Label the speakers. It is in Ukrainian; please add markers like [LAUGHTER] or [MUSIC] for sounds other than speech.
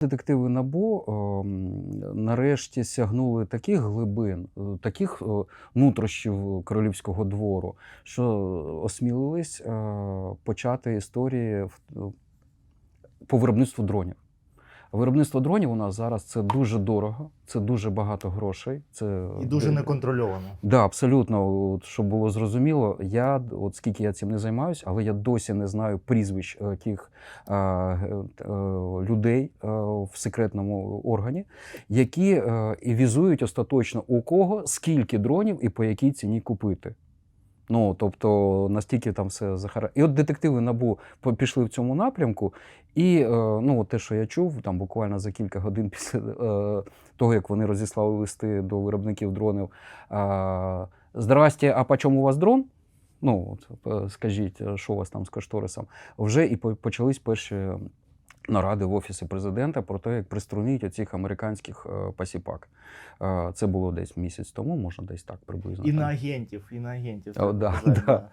Speaker 1: Детективи НАБУ ем, нарешті сягнули таких глибин, е, таких е, нутрощів королівського двору, що осмілились е, почати історії по виробництву дронів. Виробництво дронів у нас зараз це дуже дорого, це дуже багато грошей. Це
Speaker 2: І дуже неконтрольовано.
Speaker 1: Да, абсолютно. От, щоб було зрозуміло, я от скільки я цим не займаюся, але я досі не знаю прізвищ е, тих е, е, людей е, в секретному органі, які е, і візують остаточно у кого скільки дронів і по якій ціні купити. Ну, тобто, настільки там все захара. І от детективи набу пішли в цьому напрямку, і е, ну, те, що я чув, там буквально за кілька годин [LAUGHS] після е, того, як вони розіслали листи до виробників дронів. Здрасте, а по чому у вас дрон? Ну, от, е, скажіть, що у вас там з кошторисом? Вже і по- почались перші наради в Офісі президента про те, як приструніть оцих американських пасіпак. Е, Це було десь місяць тому, можна десь так приблизно.
Speaker 2: І
Speaker 1: так.
Speaker 2: на агентів, і на агентів.
Speaker 1: О,
Speaker 2: так,
Speaker 1: да, да.